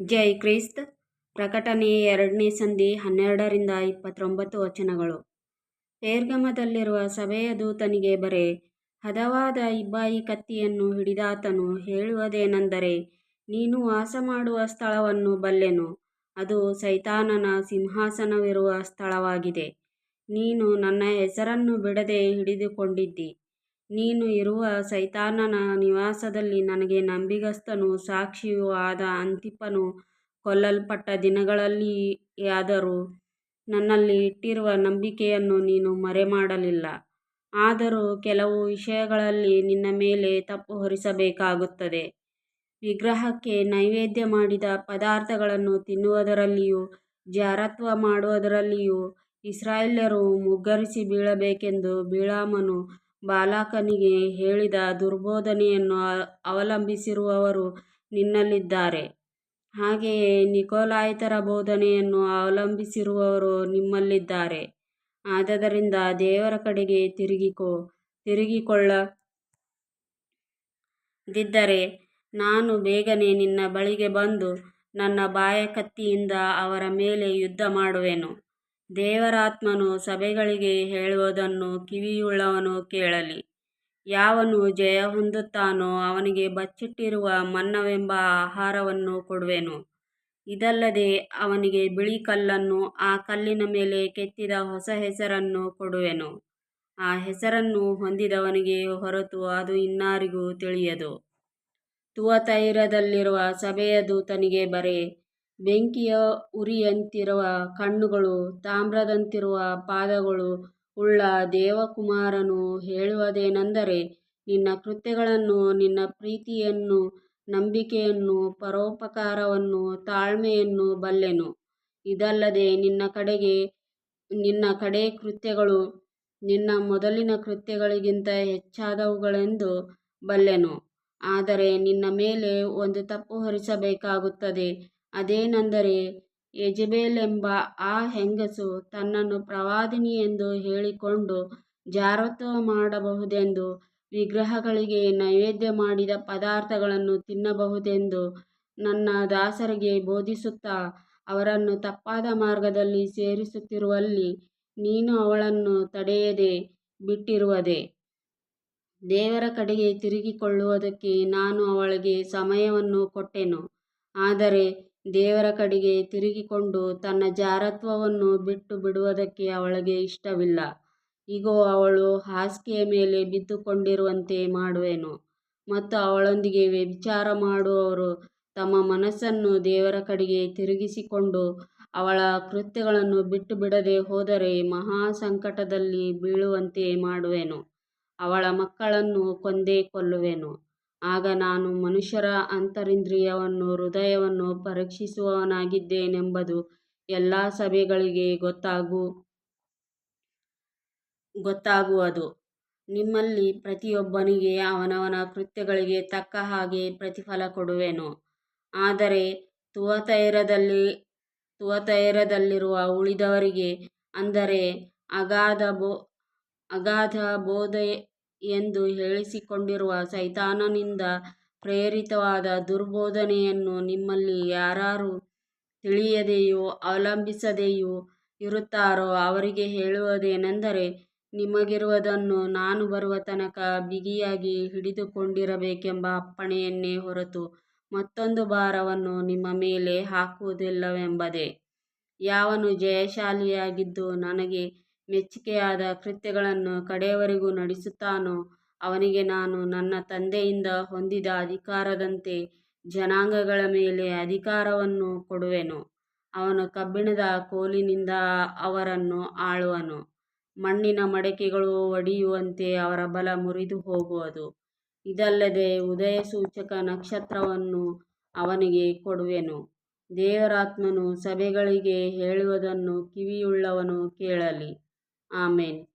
ಜೈ Christ. ಪ್ರಕಟಣೆ ಎರಡನೇ ಸಂಧಿ ಹನ್ನೆರಡರಿಂದ ಇಪ್ಪತ್ತೊಂಬತ್ತು ವಚನಗಳು. ಪೇರ್ಗಮದಲ್ಲಿರುವ ಸಭೆಯ ದೂತನಿಗೆ ಬರೆ, ಹದವಾದ ಇಬ್ಬಾಯಿ ಕತ್ತಿಯನ್ನು ಹಿಡಿದಾತನು ಹೇಳುವುದೇನೆಂದರೆ, ನೀನು ವಾಸ ಮಾಡುವ ಸ್ಥಳವನ್ನು ಬಲ್ಲೆನು, ಅದು ಸೈತಾನನ ಸಿಂಹಾಸನವಿರುವ ಸ್ಥಳವಾಗಿದೆ. ನೀನು ನನ್ನ ಹೆಸರನ್ನು ಬಿಡದೆ ಹಿಡಿದುಕೊಂಡಿದ್ದಿ. ನೀನು ಇರುವ ಸೈತಾನನ ನಿವಾಸದಲ್ಲಿ ನನಗೆ ನಂಬಿಗಸ್ತನೂ, ಸಾಕ್ಷಿಯೂ ಆದ ಅಂತಿಪನು ಕೊಲ್ಲಲ್ಪಟ್ಟ ದಿನಗಳಲ್ಲಿಯಾದರೂ ನನ್ನಲ್ಲಿ ಇಟ್ಟಿರುವ ನಂಬಿಕೆಯನ್ನು ನೀನು ಮರೆಮಾಡಲಿಲ್ಲ. ಆದರೂ ಕೆಲವು ವಿಷಯಗಳಲ್ಲಿ ನಿನ್ನ ಮೇಲೆ ತಪ್ಪು ಹೊರಿಸಬೇಕಾಗುತ್ತದೆ. ವಿಗ್ರಹಕ್ಕೆ ನೈವೇದ್ಯ ಮಾಡಿದ ಪದಾರ್ಥಗಳನ್ನು ತಿನ್ನುವುದರಲ್ಲಿಯೂ, ಜಾರತ್ವ ಮಾಡುವುದರಲ್ಲಿಯೂ ಇಸ್ರಾಯೇಲ್ಯರು ಮುಗ್ಗರಿಸಿ ಬೀಳಬೇಕೆಂದು ಬಿಳಾಮನು ಬಾಲಾಕನಿಗೆ ಹೇಳಿದ ದುರ್ಬೋಧನೆಯನ್ನು ಅವಲಂಬಿಸಿರುವವರು ನಿನ್ನಲ್ಲಿದ್ದಾರೆ. ಹಾಗೆಯೇ ನಿಕೋಲಾಯಿತರ ಬೋಧನೆಯನ್ನು ಅವಲಂಬಿಸಿರುವವರು ನಿಮ್ಮಲ್ಲಿದ್ದಾರೆ. ಆದ್ದರಿಂದ ದೇವರ ಕಡೆಗೆ ತಿರುಗಿಕೋ ತಿರುಗಿಕೊಳ್ಳದಿದ್ದರೆ ನಾನು ಬೇಗನೆ ನಿನ್ನ ಬಳಿಗೆ ಬಂದು ನನ್ನ ಬಾಯ ಕತ್ತಿಯಿಂದ ಅವರ ಮೇಲೆ ಯುದ್ಧ ಮಾಡುವೆನು. ದೇವರಾತ್ಮನು ಸಭೆಗಳಿಗೆ ಹೇಳುವುದನ್ನು ಕಿವಿಯುಳ್ಳವನು ಕೇಳಲಿ. ಯಾವನು ಜಯ ಹೊಂದುತ್ತಾನೋ ಅವನಿಗೆ ಬಚ್ಚಿಟ್ಟಿರುವ ಮನ್ನವೆಂಬ ಆಹಾರವನ್ನು ಕೊಡುವೆನು. ಇದಲ್ಲದೆ ಅವನಿಗೆ ಬಿಳಿ ಕಲ್ಲನ್ನು ಆ ಕಲ್ಲಿನ ಮೇಲೆ ಕೆತ್ತಿದ ಹೊಸ ಹೆಸರನ್ನು ಕೊಡುವೆನು. ಆ ಹೆಸರನ್ನು ಹೊಂದಿದವನಿಗೆ ಹೊರತು ಅದು ಇನ್ನಾರಿಗೂ ತಿಳಿಯದು. ತುವತೈರದಲ್ಲಿರುವ ಸಭೆಯ ದೂತನಿಗೆ ಬರೆ ಬೆಂಕಿಯ ಉರಿಯಂತಿರುವ ಕಣ್ಣುಗಳು, ತಾಮ್ರದಂತಿರುವ ಪಾದಗಳು, ಉಳ್ಳ ದೇವಕುಮಾರನು ಹೇಳುವುದೇನೆಂದರೆ, ನಿನ್ನ ಕೃತ್ಯಗಳನ್ನು, ನಿನ್ನ ಪ್ರೀತಿಯನ್ನು, ನಂಬಿಕೆಯನ್ನು, ಪರೋಪಕಾರವನ್ನು, ತಾಳ್ಮೆಯನ್ನು ಬಲ್ಲೆನು. ಇದಲ್ಲದೆ ನಿನ್ನ ಕಡೆಗೆ, ನಿನ್ನ ಕಡೆ ಕೃತ್ಯಗಳು, ನಿನ್ನ ಮೊದಲಿನ ಕೃತ್ಯಗಳಿಗಿಂತ ಹೆಚ್ಚಾದವುಗಳೆಂದು ಬಲ್ಲೆನು. ಆದರೆ ನಿನ್ನ ಮೇಲೆ ಒಂದು ತಪ್ಪು ಹೊರಿಸಬೇಕಾಗುತ್ತದೆ. ಅದೇನೆಂದರೆ ಯೆಜೆಬೇಲೆಂಬ ಆ ಹೆಂಗಸು ತನ್ನನ್ನು ಪ್ರವಾದಿನಿಯೆಂದು ಹೇಳಿಕೊಂಡು ಜಾರತ್ವ ಮಾಡಬಹುದೆಂದು, ವಿಗ್ರಹಗಳಿಗೆ ನೈವೇದ್ಯ ಮಾಡಿದ ಪದಾರ್ಥಗಳನ್ನು ತಿನ್ನಬಹುದೆಂದು ನನ್ನ ದಾಸರಿಗೆ ಬೋಧಿಸುತ್ತಾ ಅವರನ್ನು ತಪ್ಪಾದ ಮಾರ್ಗದಲ್ಲಿ ಸೇರಿಸುತ್ತಿರುವಲ್ಲಿ ನೀನು ಅವಳನ್ನು ತಡೆಯದೆ ಬಿಟ್ಟಿರುವುದೇ. ದೇವರ ಕಡೆಗೆ ತಿರುಗಿಕೊಳ್ಳುವುದಕ್ಕೆ ನಾನು ಅವಳಿಗೆ ಸಮಯವನ್ನು ಕೊಟ್ಟೆನು. ಆದರೆ ದೇವರ ಕಡೆಗೆ ತಿರುಗಿಕೊಂಡು ತನ್ನ ಜಾರತ್ವವನ್ನು ಬಿಟ್ಟು ಬಿಡುವುದಕ್ಕೆ ಅವಳಿಗೆ ಇಷ್ಟವಿಲ್ಲ. ಈಗೋ ಅವಳು ಹಾಸಿಗೆಯ ಮೇಲೆ ಬಿದ್ದುಕೊಂಡಿರುವಂತೆ ಮಾಡುವೆನು ಮತ್ತು ಅವಳೊಂದಿಗೆ ವ್ಯಭಿಚಾರ ಮಾಡುವವರು ತಮ್ಮ ಮನಸ್ಸನ್ನು ದೇವರ ಕಡೆಗೆ ತಿರುಗಿಸಿಕೊಂಡು ಅವಳ ಕೃತ್ಯಗಳನ್ನು ಬಿಟ್ಟು ಬಿಡದೆ ಹೋದರೆ ಮಹಾ ಸಂಕಟದಲ್ಲಿ ಬೀಳುವಂತೆ ಮಾಡುವೆನು. ಅವಳ ಮಕ್ಕಳನ್ನು ಕೊಂದೇ ಕೊಲ್ಲುವೆನು. ಆಗ ನಾನು ಮನುಷ್ಯರ ಅಂತರಿಂದ್ರಿಯವನ್ನು, ಹೃದಯವನ್ನು ಪರೀಕ್ಷಿಸುವವನಾಗಿದ್ದೇನೆಂಬುದು ಎಲ್ಲ ಸಭೆಗಳಿಗೆ ಗೊತ್ತಾಗು, ಗೊತ್ತಾಗುವುದು. ನಿಮ್ಮಲ್ಲಿ ಪ್ರತಿಯೊಬ್ಬನಿಗೆ ಅವನವನ ಕೃತ್ಯಗಳಿಗೆ ತಕ್ಕ ಹಾಗೆ ಪ್ರತಿಫಲ ಕೊಡುವೆನು. ಆದರೆ ತುವತೈರದಲ್ಲಿ, ತುವತೈರದಲ್ಲಿರುವ ಉಳಿದವರಿಗೆ ಅಂದರೆ ಅಗಾಧ ಬೋ, ಅಗಾಧ ಬೋಧೆಯೆಂದು ಹೇಳಿಸಿಕೊಂಡಿರುವ ಸೈತಾನನಿಂದ ಪ್ರೇರಿತವಾದ ದುರ್ಬೋಧನೆಯನ್ನು ನಿಮ್ಮಲ್ಲಿ ಯಾರಾರು ತಿಳಿಯದೆಯೂ, ಅವಲಂಬಿಸದೆಯೂ ಇರುತ್ತಾರೋ ಅವರಿಗೆ ಹೇಳುವುದೇನೆಂದರೆ, ನಿಮಗಿರುವುದನ್ನು ನಾನು ಬರುವ ತನಕ ಬಿಗಿಯಾಗಿ ಹಿಡಿದುಕೊಂಡಿರಬೇಕೆಂಬ ಅಪ್ಪಣೆಯನ್ನೇ ಹೊರತು ಮತ್ತೊಂದು ಭಾರವನ್ನು ನಿಮ್ಮ ಮೇಲೆ ಹಾಕುವುದಿಲ್ಲವೆಂಬುದೇ. ಯಾವನು ಜಯಶಾಲಿಯಾಗಿದ್ದು ನನಗೆ ಮೆಚ್ಚಿಕೆಯಾದ ಕೃತ್ಯಗಳನ್ನು ಕಡೆಯವರೆಗೂ ನಡೆಸುತ್ತಾನೋ? ಅವನಿಗೆ ನಾನು ನನ್ನ ತಂದೆಯಿಂದ ಹೊಂದಿದ ಅಧಿಕಾರದಂತೆ ಜನಾಂಗಗಳ ಮೇಲೆ ಅಧಿಕಾರವನ್ನು ಕೊಡುವೆನು. ಅವನು ಕಬ್ಬಿಣದ ಕೋಲಿನಿಂದ ಅವರನ್ನು ಆಳುವನು. ಮಣ್ಣಿನ ಮಡಕೆಗಳು ಒಡೆಯುವಂತೆ ಅವರ ಬಲ ಮುರಿದು ಹೋಗುವುದು. ಇದಲ್ಲದೆ ಉದಯಸೂಚಕ ನಕ್ಷತ್ರವನ್ನು ಅವನಿಗೆ ಕೊಡುವೆನು. ದೇವರಾತ್ಮನು ಸಭೆಗಳಿಗೆ ಹೇಳುವುದನ್ನು ಕಿವಿಯುಳ್ಳವನು ಕೇಳಲಿ. Amén.